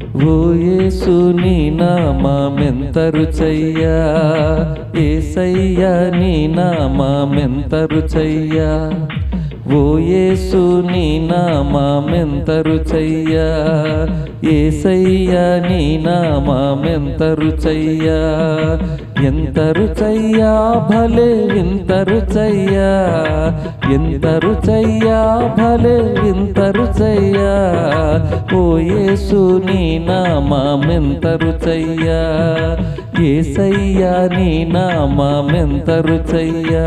ఓ యేసు నీ నామెంత రుచయ్యా ఏసయ్యా నీ నామెంత రుచయ్యా ఓ యేసు నీ నామెంత రుచయ్యా ఏసయ్యా నీ నామెంత రుచయ్యా ఎంత రుచయ్యా భలే వింత రుచయ్యా ఎంత రుచయ్యా భలే వింత రుచయ్యా ఓ యేసు నీ నామెంత రుచయ్యా ఏసయ్యా నీ నామెంత రుచయ్యా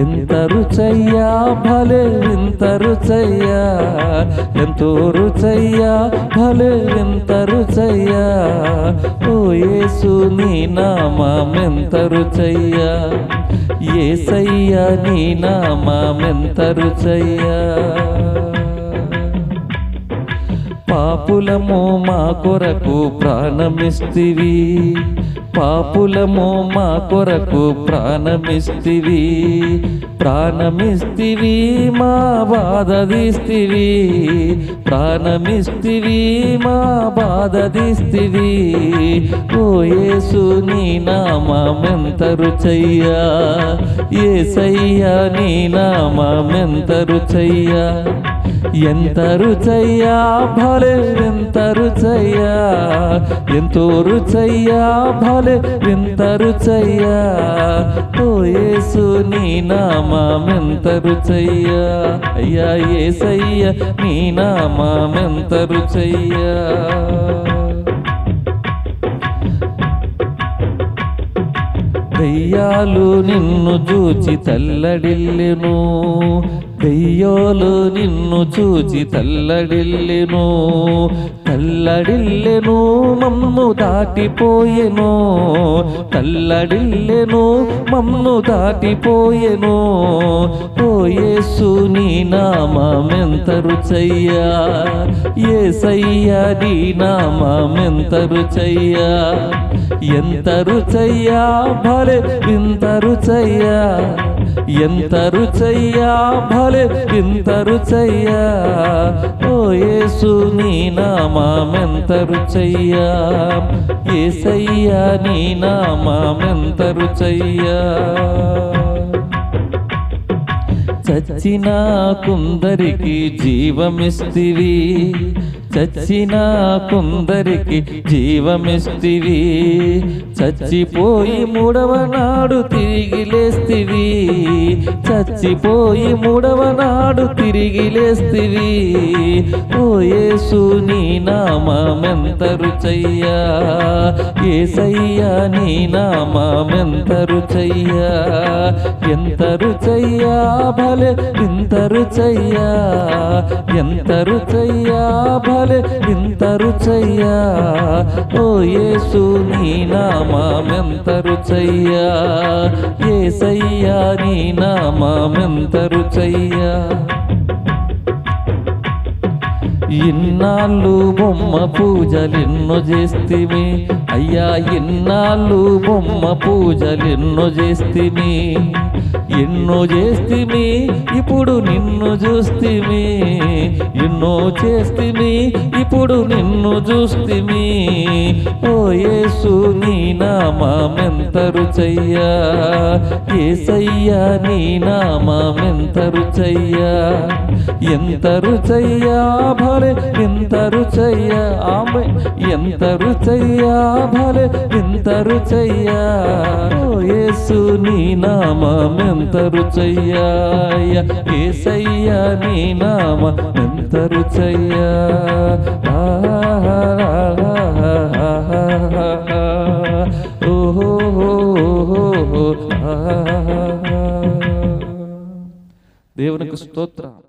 ఎంత రుచయ్యా భలే ఎంత రుచయ్యా? ఎంతో రుచయ్యా భలే ఎంత రుచయ్యా? ఓ యేసు నీ నామెంత రుచయ్యా ఏసయ్యా నీ నామెంత రుచయ్యా పాపులము మా కొరకు ప్రాణమిస్తివి. పాపులము మా కొరకు ప్రాణమిస్తివి. ప్రాణమిస్తివి మా బాధదిస్తివి ప్రాణమిస్తివి మా బాధదిస్తివి ఓ యేసు నీ నామెంత రుచయ్యా. ఏసయ్యా నీ నామెంత రుచయ్యా. ఎంత రుచయ్యా భలే ఎంత రుచయ్యా. ఎంతో రుచయ్యా భలే ఎంత రుచయ్యా. ఓ యేసు నీ నామెంత రుచయ్యా. అయ్యా ఏసయ్య నీ నామెంత రుచయ్యా. దయ్యాలు నిన్ను చూచి తల్లడిల్లెను. దెయ్యాలు నిన్ను చూచి తల్లడిల్లెను తల్లడిల్లెను మమ్ము దాటిపోయెను తల్లడిల్లెను మమ్ము దాటిపోయెను. ఓయేసు నీ నామెంత రుచయ్యా ఏసయ్యా నీ నామెంత రుచయ్యా ఎంత రుచయ్యా భలే ఇంత రుచయ్యా ఎంత రుచయ్యా భలే ఇంత రుచయ్యా. ఓ యేసు నీ నామెంత రుచయ్యా. ఏసయ్యా నీ నామెంత రుచయ్యా. చచ్చిన కుందరికి జీవమిస్తివి. చచ్చిన కొందరికి జీవమిస్తివి. చచ్చిపోయి మూడవ నాడు తిరిగి లేస్తివి. చచ్చిపోయి మూడవ నాడు తిరిగి లేస్తివి. ఓ యేసు నీ నామెంత రుచయ్యా. ఏసయ్యా నీ నామెంత రుచయ్యా. ఎంత రుచయ్యా భలే ఇంత రుచయ్యా. ఎంత రుచయ్యా భలే. ఇంత రుచయ్యా ఓ యేసు నీ నామెంత రుచయ్యా ఏసయ్యా నీ నామెంత రుచయ్యా ఇన్నాళ్ళు బొమ్మ పూజలెన్నో చేస్తిమి. అయ్యా ఇన్నాళ్ళు బొమ్మ పూజలెన్నో చేస్తిమి. ఎన్నో చేస్తిమి ఇప్పుడు నిన్ను చూస్తిమి. ఎన్నో చేస్తిమి ఇప్పుడు నిన్ను చూస్తిమి. ఓ యేసు నీ నామెంత రుచయ్యా ఏసయ్యా నీ నామెంత రుచయ్యా ఎంత రుచయ్యా భలే ఎంత రుచయ్యా ఆమె ఎంత రుచయ్యా భలే ఎంత రుచయ్యా ఓ యేసు నీ నామం ఎంత రుచయ్యా ఏసయ్యా నీ నామ ఎంత రుచయ్యా దేవునికి స్తోత్ర.